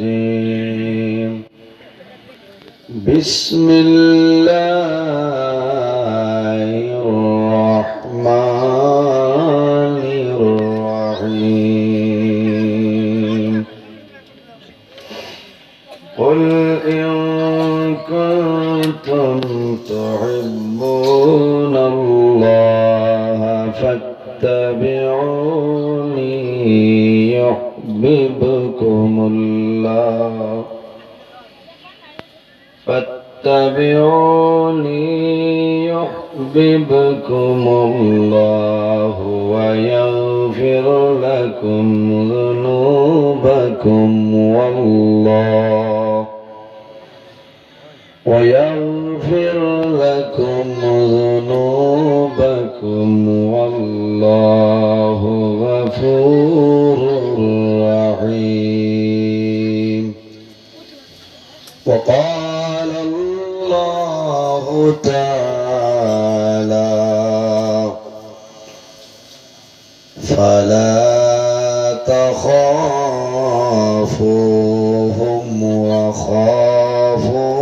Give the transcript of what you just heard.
الرجيم. بسم الله الرحمن الرحيم. قل إن كنتم تحبون الله فاتبعوني. يحببكم الله فاتبعوني يحببكم الله ويغفر لكم ذنوبكم والله ويغفر لكم ذنوبكم والله غفور وقال الله تعالى فلا تخافوهم وخافوا